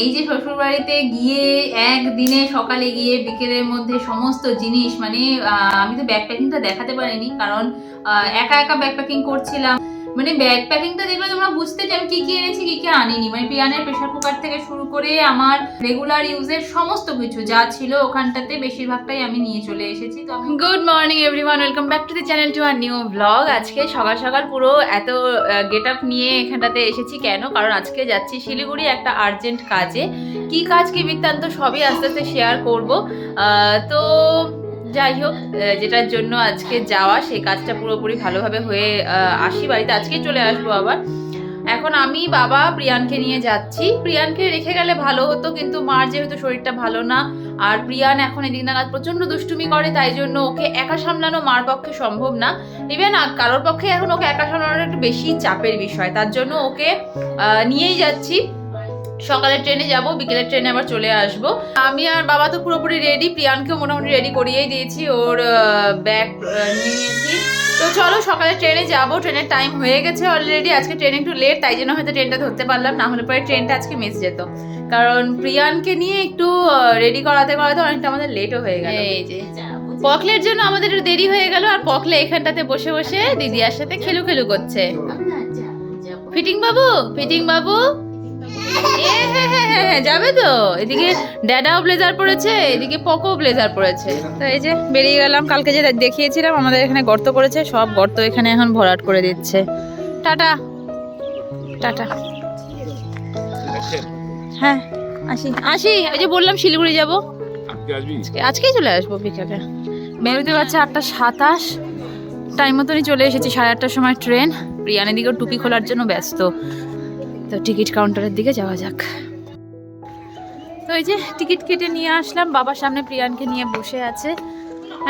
এই যে শ্বশুর বাড়িতে গিয়ে একদিনে সকালে গিয়ে বিকেলের মধ্যে সমস্ত জিনিস মানে আমি তো ব্যাকপ্যাকিংটা দেখাতে পারিনি, কারণ একা একা ব্যাকপ্যাকিং করছিলাম। মানে ব্যাগ প্যাকিংটা দেখলে তোমরা বুঝতে যে আমি কি কি এনেছি, কি কি আনিনি। মানে পিয়ানের প্রেশার কুকার থেকে শুরু করে আমার রেগুলার ইউজের সমস্ত কিছু যা ছিল ওখানটাতে বেশিরভাগটাই আমি নিয়ে চলে এসেছি। Good morning everyone welcome back to the channel to our new blog আজকে সকাল সকাল পুরো এত গেট আপ নিয়ে এখানটাতে এসেছি কেন? কারণ আজকে যাচ্ছি শিলিগুড়ি একটা আর্জেন্ট কাজে। কি কাজ, কি বৃত্তান্ত, সবই আস্তে আস্তে শেয়ার করব। তো যাই হোক যেটার জন্য আজকে যাওয়া সেই কাজটা পুরোপুরি ভালোভাবে হয়ে আসি বাড়িতে। আজকেই চলে আসব আবার। এখন আমি বাবা প্রিয়ানকে নিয়ে যাচ্ছি। প্রিয়ানকে রেখে গেলে ভালো হতো, কিন্তু মার যেহেতু শরীরটা ভালো না, আর প্রিয়ান এখন এদিক নাগাদ প্রচণ্ড দুষ্টুমি করে, তাই জন্য ওকে একা সামলানো মার পক্ষে সম্ভব না। ইভেন কারোর পক্ষে এখন ওকে একা সামলানো একটু বেশি চাপের বিষয়। তার জন্য ওকে নিয়েই যাচ্ছি। সকালের ট্রেনে যাব বিকেলের ট্রেনে আবার চলে আসব। আমি আর বাবা তো পুরোপুরি রেডি প্রিয়ানকেও মোটামুটি রেডি করিয়েই দিয়েছি ওর ব্যাগ নিয়েছি। তো চলো সকালে ট্রেনে যাব ট্রেনের টাইম হয়ে গেছে অলরেডি আজকে ট্রেন একটু লেট তাই জন্য হয়তো ট্রেনটা ধরতে পারলাম না হলে পরে ট্রেনটা আজকে মিস যেত। কারণ প্রিয়ানকে নিয়ে একটু রেডি করাতে করাতে অনেকটা আমাদের লেটও হয়ে গেল। এই যে পকলের জন্য আমাদের একটু দেরি হয়ে গেল আর পকলে এখানটাতে বসে বসে দিদিয়ার সাথে খেলু খেলু করছে। ফিটিং বাবু ফিটিং বাবু হ্যাঁ হ্যাঁ যাবে তো। এদিকে ড্যাডাও ব্লেজার পরেছে এদিকে পকো ব্লেজার পরেছে তো এই যে বেরিয়ে গেলাম কালকে যে দেখিয়েছিলাম আমাদের এখানে গর্ত করেছে সব গর্ত এখানে এখন ভরাট করে দিচ্ছে। টাটা। টাটা। হ্যাঁ আসি। আসি ওই যে বললাম শিলিগুড়ি যাব। আজকে আজকেই চলে আসব বিকেলে। বেরোতে পারছে আটটা সাতাশ। টাইম মতনই চলে এসেছি সাড়ে আটটার সময় ট্রেন। প্রিয়ানের দিকেও টুপি খোলার জন্য ব্যস্ত। তো টিকিট কাউন্টারের দিকে যাওয়া যাক। এই যে টিকিট কেটে নিয়ে আসলাম, বাবার সামনে প্রিয়ানকে নিয়ে বসে আছে।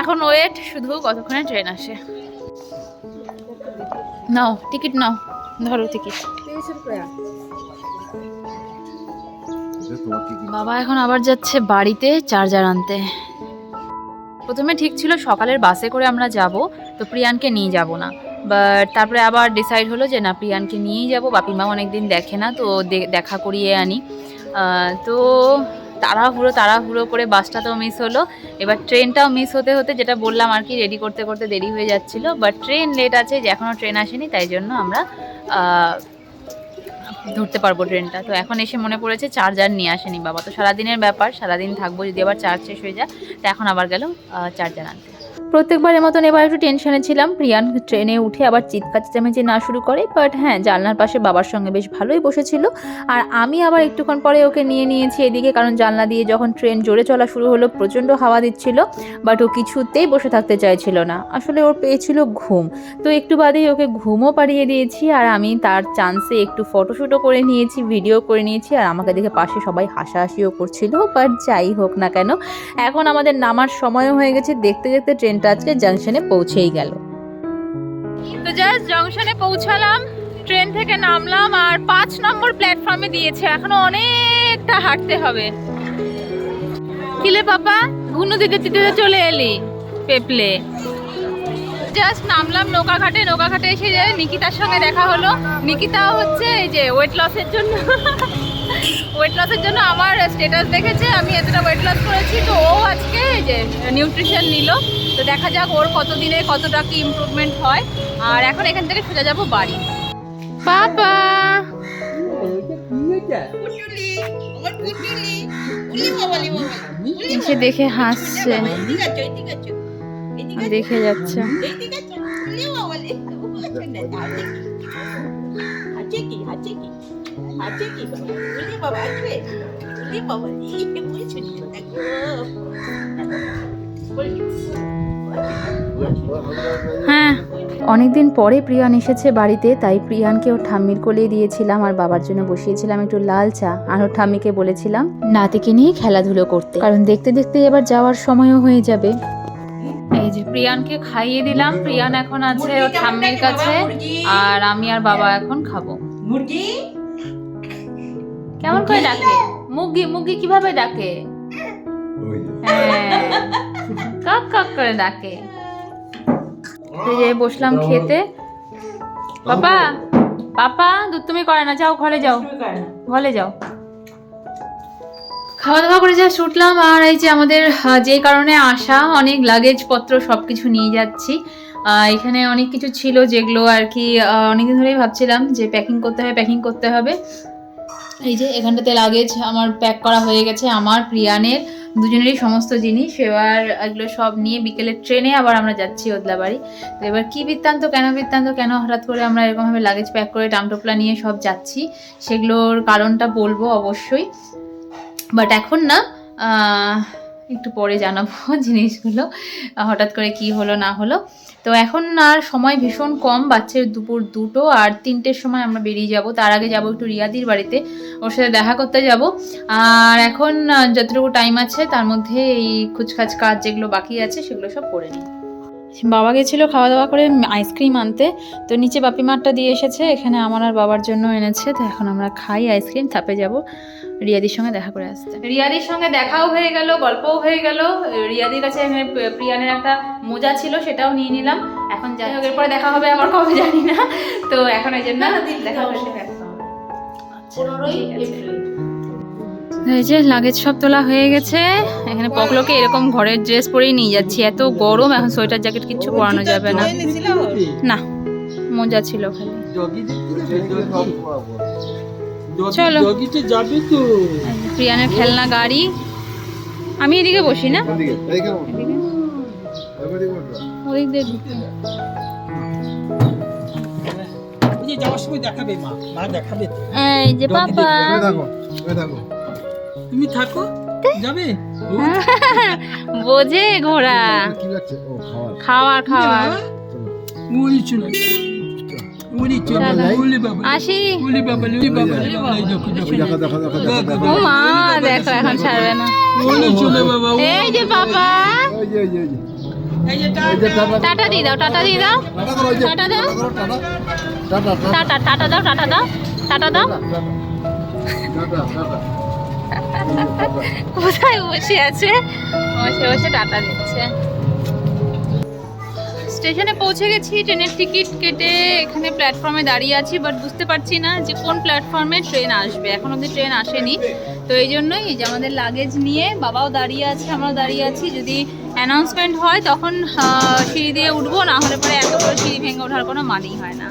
এখন ওয়েট, শুধু কতক্ষণে ট্রেন আসে। নাও, টিকিট নাও, ধরো টিকিট। বাবা এখন আবার যাচ্ছে বাড়িতে চার্জার আনতে। প্রথমে ঠিক ছিল সকালের বাসে করে আমরা যাব, তো প্রিয়ানকে নিয়ে যাব না। বাট তারপরে আবার ডিসাইড হলো যে না প্রিয়ানকে নিয়েই যাব। বাপির মা অনেকদিন দেখে না, তো দেখা করিয়ে আনি। তো তাড়াহুড়ো তাড়াহুড়ো করে বাসটা তো মিস হলো। এবার ট্রেনটাও মিস হতে হতে যেটা বললাম আর কি রেডি করতে করতে দেরি হয়ে যাচ্ছিল। বাট ট্রেন লেট আছে, যে এখনও ট্রেন আসেনি, তাই জন্য আমরা ধরতে পারব ট্রেনটা তো এখন এসে মনে পড়েছে চার্জার নিয়ে আসেনি বাবা। তো সারাদিনের ব্যাপার, সারাদিন থাকব, যদি আবার চার্জ শেষ হয়ে যায়, তো এখন আবার গেল চার্জার আনতে। প্রত্যেকবারের মতন এবার একটু টেনশনে ছিলাম। প্রিয়ান ট্রেনে উঠে আবার চিৎকার চেঁচামেচি না শুরু করে বাট হ্যাঁ জানলার পাশে বাবার সঙ্গে বেশ ভালোই বসেছিল। আর আমি আবার একটুক্ষণ পরে ওকে নিয়ে নিয়েছি এদিকে, কারণ জানলা দিয়ে যখন ট্রেন জোরে চলা শুরু হলো, প্রচণ্ড হাওয়া দিচ্ছিল বাট ও কিছুতেই বসে থাকতে চাইছিল না। আসলে ওর পেয়েছিল ঘুম। তো একটু বাদেই ওকে ঘুমও পাড়িয়ে দিয়েছি, আর আমি তার চান্সে একটু ফটোশ্যুটও করে নিয়েছি, ভিডিও করে নিয়েছি, আর আমাকে দেখে পাশে সবাই হাসাহাসিও করছিল বাট যাই হোক না কেন, এখন আমাদের নামার সময়ও হয়ে গেছে। দেখতে দেখতে ট্রেনটা আজকে জাংশনে পৌঁছেই গেল। তো জাস্ট জংশনে পৌঁছালাম ট্রেন থেকে নামলাম আর পাঁচ নম্বর প্ল্যাটফর্মে দিয়েছে। এখনও অনেকটা হাঁটতে হবে। কিলে পাপা? ঘুনু দিতে দিতে চলে এলি, পেপলে। জাস্ট নামলাম নৌকাঘাটে। নৌকাঘাটে এসে যে নিকিতার সঙ্গে দেখা হলো। নিকিতাও হচ্ছে এই যে ওয়েট লসের জন্য। ওয়েট লসের জন্য আমার স্টেটাস দেখেছে। আমি এতটা ওয়েট লস করেছি, তো ও আজকে এই যে নিউট্রিশন নিল। তো দেখা যাক ওর কতদিনে কতটা কি ইমপ্রুভমেন্ট হয়। আর এখন এখান থেকে সোজা যাব বাড়ি। বাবা! দেখে হাসছে। দেখে যাচ্ছে। হ্যাঁ অনেকদিন পরে প্রিয়ান এসেছে বাড়িতে তাই প্রিয়ানকে ওর ঠাম্মির কোলে দিয়েছিলাম আর বাবার জন্য বসিয়েছিলাম একটু লাল চা আর ওর ঠাম্মিকে বলেছিলাম নাতিকে নিয়ে খেলাধুলো করতে। কারণ দেখতে দেখতে এবার যাওয়ার সময়ও হয়ে যাবে। এই যে প্রিয়ানকে খাইয়ে দিলাম প্রিয়ান এখন আছে ওর ঠাম্মির কাছে আর আমি আর বাবা এখন খাব। মুরগি? কেমন করে ডাকে? মুগি মুগি কীভাবে ডাকে? ওই হ্যাঁ। কাক কাক করে ডাকে। এই যে বসলাম খেতে। পাপা পাপা দুধ তুমি করে না যাও ঘরে যাও। ঘরে যাও। খাওয়া দাওয়া করে যা ছুটলাম আর এই যে আমাদের যে কারণে আসা অনেক লাগেজ পত্র সব কিছু নিয়ে যাচ্ছি। আহ, এখানে অনেক কিছু ছিল যেগুলো আর কি অনেকদিন ধরেই ভাবছিলাম যে প্যাকিং করতে হবে প্যাকিং করতে হবে। এই যে এখানটাতে লাগেজ আমার প্যাক করা হয়ে গেছে আমার প্রিয়ানের। দুজনেরই সমস্ত জিনিস। এবার এগুলো সব নিয়ে বিকেলের ট্রেনে আবার আমরা যাচ্ছি ওদলাবাড়ি। তো এবার কী বৃত্তান্ত, কেন বৃত্তান্ত, কেন হঠাৎ করে আমরা এরকমভাবে লাগেজ প্যাক করে টামটোপলা নিয়ে সব যাচ্ছি, সেগুলোর কারণটা বলব অবশ্যই। বাট এখন না একটু পরে জানাব জিনিসগুলো, হঠাৎ করে কি হলো, না হলো। তো এখন আর সময় ভীষণ কম বাচ্চার দুপুর দুটো আর তিনটের সময় আমরা বেরিয়ে যাব। তার আগে যাব একটু রিয়াদির বাড়িতে, ওর সাথে দেখা করতে যাব। আর এখন যতটুকু টাইম আছে, তার মধ্যে এই খুচখাচ কাজ যেগুলো বাকি আছে, সেগুলো সব করে নিই। বাবা গেছিল খাওয়া দাওয়া করে আইসক্রিম আনতে, তো নিচে বাপি মারটা দিয়ে এসেছে। এখানে আমার আর বাবার জন্য এনেছে, তো এখন আমরা খাই আইসক্রিম তাপে যাব। রিয়াদির সঙ্গে দেখা করে আসতে রিয়াদির সঙ্গে দেখাও হয়ে গেল গল্পও হয়ে গেল। রিয়াদির কাছে এখানে প্রিয়ানের একটা মোজা ছিল সেটাও নিয়ে নিলাম। এখন যাই হোক এরপরে দেখা হবে আমার কবে জানি না। তো এখন এই জন্য দেখা হয়েছে এই যে লাগেজ সব তোলা হয়ে গেছে। এখানে পকলোকে এরকম ঘরের ড্রেস পরেই নিয়ে যাচ্ছি। এত গরম এখন সোয়েটার জ্যাকেট কিচ্ছু পরানো যাবে না। না মোজা ছিল খালি। চলো। যাবি তো। প্রিয়ানের খেলনা গাড়ি। আমি এদিকে বসি না? ওদিকে দিয়ে যে। এই পাপা। তুমি থাকো। যাবে? বোঝে। ঘোড়া। খাওয়ার। খাওয়ার চলো আসি বাবা বাবা বাবা ও মা দেখো এখন ছাড়বে না বাবা এই যে যে টাটা দিয়ে দাও টাটা দিয়ে দাও টাটা দাও। টাটা টাটা দাও টাটা দাও টাটা দাও কোথায় বসে আছে বসে বসে টাটা দিচ্ছে স্টেশনে পৌঁছে গেছি, ট্রেনের টিকিট কেটে এখানে প্ল্যাটফর্মে দাঁড়িয়ে আছি বাট বুঝতে পারছি না যে কোন প্ল্যাটফর্মে ট্রেন আসবে। এখন অবধি ট্রেন আসেনি। তো এই জন্যই যে আমাদের লাগেজ নিয়ে বাবাও দাঁড়িয়ে আছে, আমরাও দাঁড়িয়ে আছি। যদি অ্যানাউন্সমেন্ট হয়, তখন সিঁড়ি দিয়ে উঠবো, না হলে পরে এত করে সিঁড়ি ভেঙে ওঠার কোনো মানেই হয় না।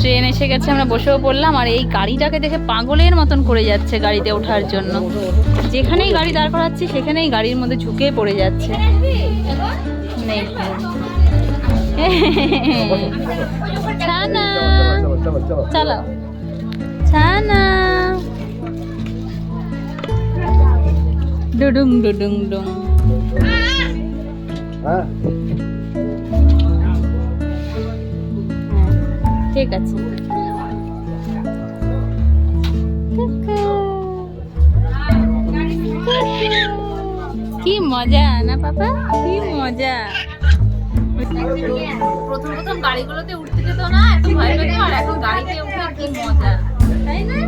ট্রেন এসে গেছে, আমরা বসেও পড়লাম আর এই গাড়িটাকে দেখে পাগলের মতন করে যাচ্ছে গাড়িতে ওঠার জন্য। যেখানেই গাড়ি দাঁড় করাচ্ছি, সেখানেই গাড়ির মধ্যে ঝুঁকে পড়ে যাচ্ছে। ছানা। ডুডুং ডুডুং, ডুং। হ্যাঁ। ঠিক আছে। কি মজা না পাপা? কি মজা। প্রথম প্রথম গাড়িগুলোতে উঠতে যেত না এত ভয় পেত আর এখন গাড়িতে উঠে কি মজা। তাই না?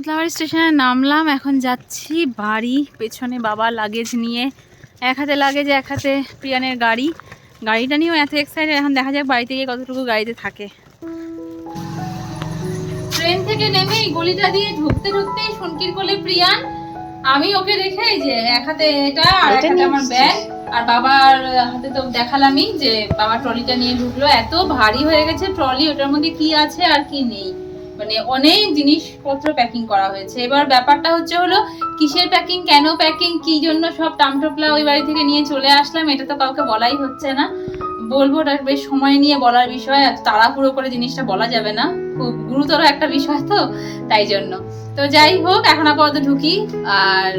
শ্রোতলাবাড়ি স্টেশনে নামলাম এখন যাচ্ছি বাড়ি। পেছনে বাবা লাগেজ নিয়ে এক হাতে লাগেজ এক হাতে প্রিয়ানের গাড়ি। গাড়িটা নিয়েও এত এক্সাইটেড এখন দেখা যাক বাড়িতে গিয়ে কতটুকু গাড়িতে থাকে। ট্রেন থেকে নেমে এই গলিটা দিয়ে ঢুকতে ঢুকতে শুনকির কোলে প্রিয়ান। আমি ওকে রেখে যে এক হাতে এটা আর এক হাতে আমার ব্যাগ আর বাবার হাতে তো দেখালামই যে বাবা ট্রলিটা নিয়ে ঢুকলো। এত ভারী হয়ে গেছে ট্রলি ওটার মধ্যে কি আছে আর কি নেই। মানে অনেক জিনিসপত্র প্যাকিং করা হয়েছে। এবার ব্যাপারটা হচ্ছে হলো, কিসের প্যাকিং কেন প্যাকিং কি জন্য সব টামটোপলা ওই বাড়ি থেকে নিয়ে চলে আসলাম, এটা তো কাউকে বলাই হচ্ছে না। বলব ওটা বেশ সময় নিয়ে বলার বিষয়, এত তাড়াহুড়ো করে জিনিসটা বলা যাবে না। খুব গুরুতর একটা বিষয় তো, তাই জন্য। তো যাই হোক, এখন আপাতত ঢুকি। আর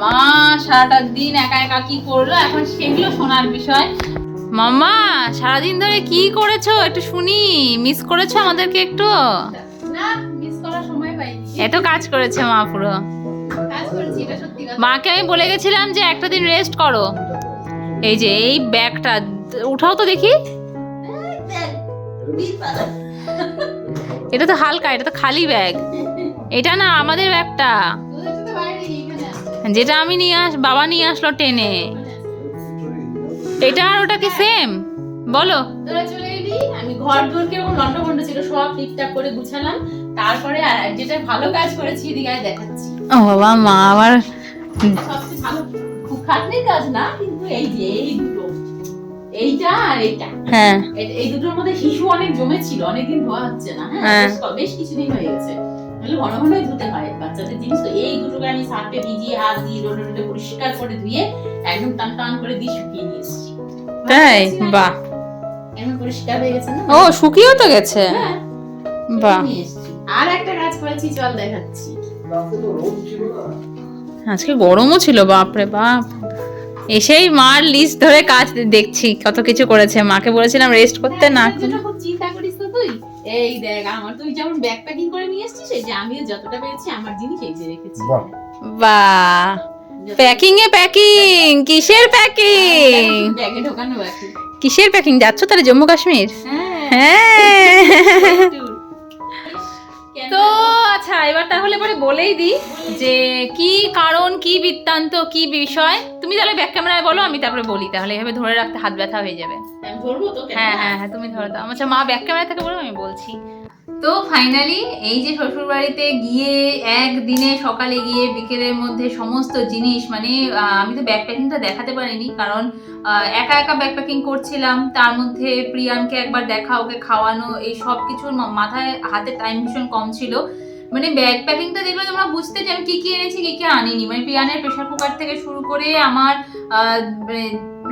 মা সারাটা দিন একা একা কি করল, এখন সেগুলো শোনার বিষয়। মাম্মা, সারাদিন ধরে কি করেছ? একটু শুনি মিস করেছ আমাদেরকে একটু? না মিস করার সময় পাইনি। এত কাজ করেছে মা পুরো। কাজ করেছি এটা সত্যি কথা। মাকে আমি বলে গেছিলাম যে একটা দিন রেস্ট করো। এই যে এই ব্যাগটা উঠাও তো দেখি। এটা তো হালকা এটা তো খালি ব্যাগ। এটা না আমাদের ব্যাগটা। যেটা আমি নিয়ে আস বাবা নিয়ে আসলো টেনে এটা আর ওটা কি সেম বলো। তোরা চলে ঘর দূর কীরকম লন্ডভন্ড ছিল সব ঠিকঠাক করে গুছালাম। তারপরে যেটা ভালো কাজ করেছি এদিকে দেখাচ্ছি। ও বাবা মা আবার সবচেয়ে ভালো খুব খাটনির কাজ না কিন্তু এই যে এই দুটো। এইটা আর এইটা। হ্যাঁ। এই- দুটোর মধ্যে শিশু অনেক জমে জমেছিল অনেকদিন ধোয়া হচ্ছে না হ্যাঁ? হ্যাঁ। বেশ- কিছুদিন হয়ে গেছে। তাহলে ঘন ঘনই ধুতে হয় বাচ্চাদের জিনিস তো। এই দুটোকে আমি সার্ফে ভিজিয়ে হাত দিয়ে রোডে রোডে পরিষ্কার করে ধুয়ে একদম টান টান করে দিয়ে শুকিয়ে নিয়ে এসেছি। তাই? বাহ। এখন পরিষ্কার হয়ে গেছে না? ও শুকিয়েও তো গেছে। হ্যাঁ বাহ। আর একটা করেছি চল দেখাচ্ছি। না। আজকে গরমও ছিল বাপরে বাপ। এসেই মার লিস্ট ধরে কাজ দেখছি কত কিছু করেছে। মাকে বলেছিলাম রেস্ট করতে না এটার জন্য খুব চিন্তা করিস তো তুই। এই দেখ আমার তুই যেমন ব্যাগ প্যাকিং করে নিয়ে এসেছিস এই যে আমিও যতটা পেরেছি আমার জিনিস এই যে রেখেছি। বাহ। বাহ। প্যাকিং এ প্যাকিং কিসের প্যাকিং ব্যাগে ঢোকানো বাকি। কিসের প্যাকিং যাচ্ছ তাহলে জম্মু কাশ্মীর? হ্যাঁ। তো আচ্ছা এবার তাহলে পরে বলেই দিই যে কি কারণ কি বৃত্তান্ত কি বিষয়? তুমি তাহলে ব্যাক ক্যামেরায় বলো আমি তারপরে বলি। তাহলে এভাবে ধরে রাখতে হাত ব্যথা হয়ে যাবে। আমি ধরবো তো হ্যাঁ হ্যাঁ হ্যাঁ তুমি ধরে দাও। আচ্ছা মা ব্যাক ক্যামেরা থেকে বলো আমি বলছি। তো ফাইনালি এই যে শ্বশুর বাড়িতে গিয়ে একদিনে সকালে গিয়ে বিকেলের মধ্যে সমস্ত জিনিস মানে আমি তো ব্যাগ প্যাকিংটা দেখাতে পারিনি কারণ একা একা ব্যাগ প্যাকিং করছিলাম। তার মধ্যে প্রিয়ানকে একবার দেখা, ওকে খাওয়ানো, এই সব কিছুর মাথায় হাতে টাইম ভীষণ কম ছিল। মানে ব্যাগ প্যাকিংটা দেখলে তোমরা বুঝতে যে আমি কী কী এনেছি, কী কী আনিনি। মানে প্রিয়ানের প্রেশার কুকার থেকে শুরু করে আমার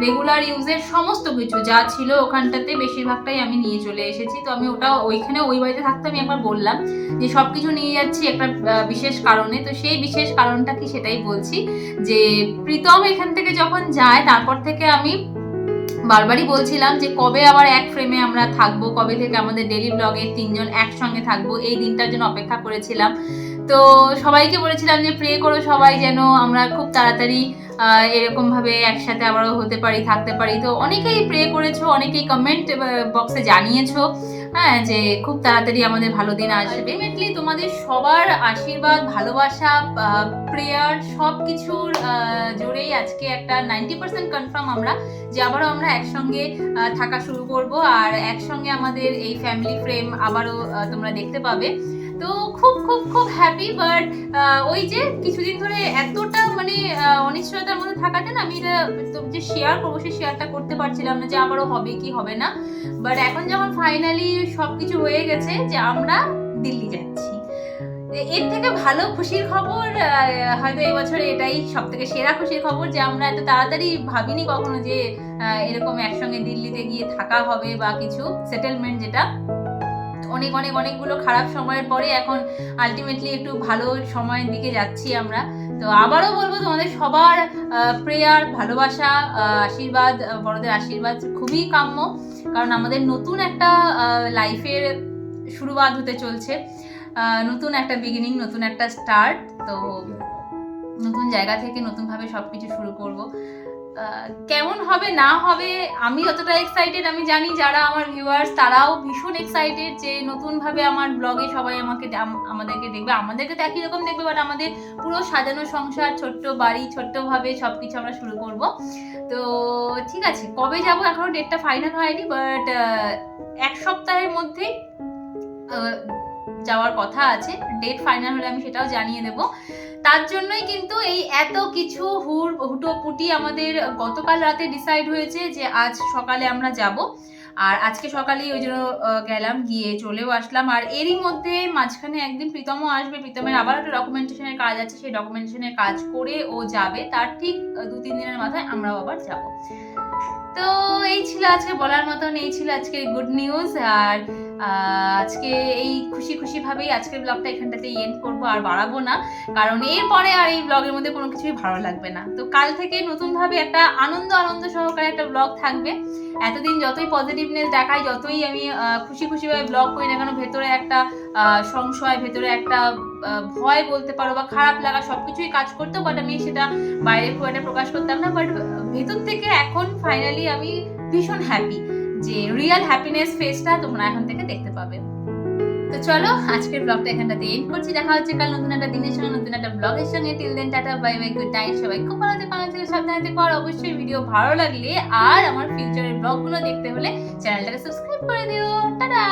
রেগুলার ইউজের সমস্ত কিছু। যা ছিল ওখানটাতে বেশিরভাগটাই আমি নিয়ে চলে এসেছি। তো আমি ওটা ওইখানে, ওই বাড়িতে থাকতে আমি একবার বললাম যে সব কিছু নিয়ে যাচ্ছি একটা বিশেষ কারণে। তো সেই বিশেষ কারণটা কি সেটাই বলছি যে প্রীতম এখান থেকে যখন যায়, তারপর থেকে আমি বারবারই বলছিলাম যে কবে আবার এক ফ্রেমে আমরা থাকব, কবে থেকে আমাদের ডেলি ব্লগে তিনজন একসঙ্গে থাকব, এই দিনটার জন্য অপেক্ষা করেছিলাম। তো সবাইকে বলেছিলাম যে প্রে করো সবাই যেন আমরা খুব তাড়াতাড়ি আহ, এরকম ভাবে একসাথে আবারও হতে পারি থাকতে পারি। তো অনেকেই প্রে করেছ অনেকেই কমেন্ট বক্সে জানিয়েছো হ্যাঁ যে খুব তাড়াতাড়ি আমাদের ভালো দিন আসবে। আলটিমেটলি তোমাদের সবার আশীর্বাদ ভালোবাসা প্রেয়ার সব কিছুর জোরেই আজকে একটা নাইনটি পার্সেন্ট কনফার্ম আমরা যে আবারও আমরা একসঙ্গে থাকা শুরু করব। আর একসঙ্গে আমাদের এই ফ্যামিলি ফ্রেম আবারও তোমরা দেখতে পাবে। তো খুব খুব খুব হ্যাপি বাট ওই যে কিছুদিন ধরে এতটা মানে অনিশ্চয়তার মধ্যে থাকাতে না আমি এটা যে শেয়ার করব, সেই শেয়ারটা করতে পারছিলাম না যে আবারও হবে কি হবে না। বাট এখন যখন ফাইনালি সবকিছু হয়ে গেছে যে আমরা দিল্লি যাচ্ছি। এর থেকে ভালো খুশির খবর হয়তো এবছরে এটাই সব থেকে সেরা খুশির খবর যে আমরা এত তাড়াতাড়ি ভাবিনি কখনো যে এরকম একসঙ্গে দিল্লিতে গিয়ে থাকা হবে বা কিছু সেটেলমেন্ট যেটা। অনেক অনেক অনেকগুলো খারাপ সময়ের পরে এখন আলটিমেটলি একটু ভালো সময়ের দিকে যাচ্ছি আমরা। তো আবারও বলব তোমাদের সবার প্রেয়ার ভালোবাসা আশীর্বাদ বড়দের আশীর্বাদ খুবই কাম্য। কারণ আমাদের নতুন একটা লাইফের শুরুবাদ হতে চলছে। নতুন একটা বিগিনিং নতুন একটা স্টার্ট তো নতুন জায়গা থেকে নতুনভাবে সব কিছু শুরু করব। কেমন হবে না হবে আমি অতটা এক্সাইটেড আমি জানি যারা আমার ভিউয়ার্স তারাও ভীষণ এক্সাইটেড যে নতুনভাবে আমার ব্লগে সবাই আমাকে আমাদেরকে দেখবে। আমাদেরকে তো একই রকম দেখবে বাট আমাদের পুরো সাজানো সংসার ছোট্ট বাড়ি ছোট্টভাবে সব কিছু আমরা শুরু করব। তো ঠিক আছে কবে যাব? এখনও ডেটটা ফাইনাল হয়নি বাট এক সপ্তাহের মধ্যেই আহ, যাওয়ার কথা আছে। ডেট ফাইনাল হলে আমি সেটাও জানিয়ে দেব। তার জন্যই কিন্তু এই এত কিছু হুর হুটোপুটি আমাদের গতকাল রাতে ডিসাইড হয়েছে যে আজ সকালে আমরা যাব। আর আজকে সকালেই ওই জন্য গেলাম, গিয়ে চলেও আসলাম। আর এরই মধ্যে মাঝখানে একদিন প্রীতমও আসবে। প্রীতমের আবার একটা ডকুমেন্টেশনের কাজ আছে। সেই ডকুমেন্টেশনের কাজ করে ও যাবে। তার ঠিক দু তিন দিনের মাথায় আমরাও আবার যাব। তো এই ছিল আজকে বলার মতন, এই ছিল আজকে গুড নিউজ আর আজকে এই খুশি খুশি ভাবেই আজকের ব্লগটা এখানটাতে এন্ড করব, আর বাড়াবো না, কারণ এরপরে আর এই ব্লগের মধ্যে কোনো কিছুই ভালো লাগবে না। তো কাল থেকে নতুনভাবে একটা আনন্দ আনন্দ সহকারে একটা ব্লগ থাকবে। এতদিন যতই পজিটিভনেস দেখাই, যতই আমি খুশি খুশিভাবে ব্লগ করি না কেন, ভেতরে একটা সংশয়, ভেতরে একটা ভয় বলতে পারো বা খারাপ লাগা সবকিছুই কাজ করতো বাট আমি সেটা বাইরে খুব একটা প্রকাশ করতাম না বাট ভেতর থেকে এখন ফাইনালি আমি ভীষণ হ্যাপি যে রিয়েল হ্যাপিনেস ফেসটা তোমরা এখন থেকে দেখতে পাবে। তো চলো, আজকের ব্লগটা এখানটাতে এন্ড করছি। দেখা হচ্ছে কাল নতুন একটা দিনের সঙ্গে, নতুন একটা ব্লগের সঙ্গে। Till then tata bye bye good night সবাই খুব ভালো থেকে থেকে, সাবধানে থেকে। আর অবশ্যই ভিডিও ভালো লাগলে আর আমার ফিউচারের ব্লগগুলো দেখতে হলে চ্যানেলটাকে সাবস্ক্রাইব করে দিও। টাটা!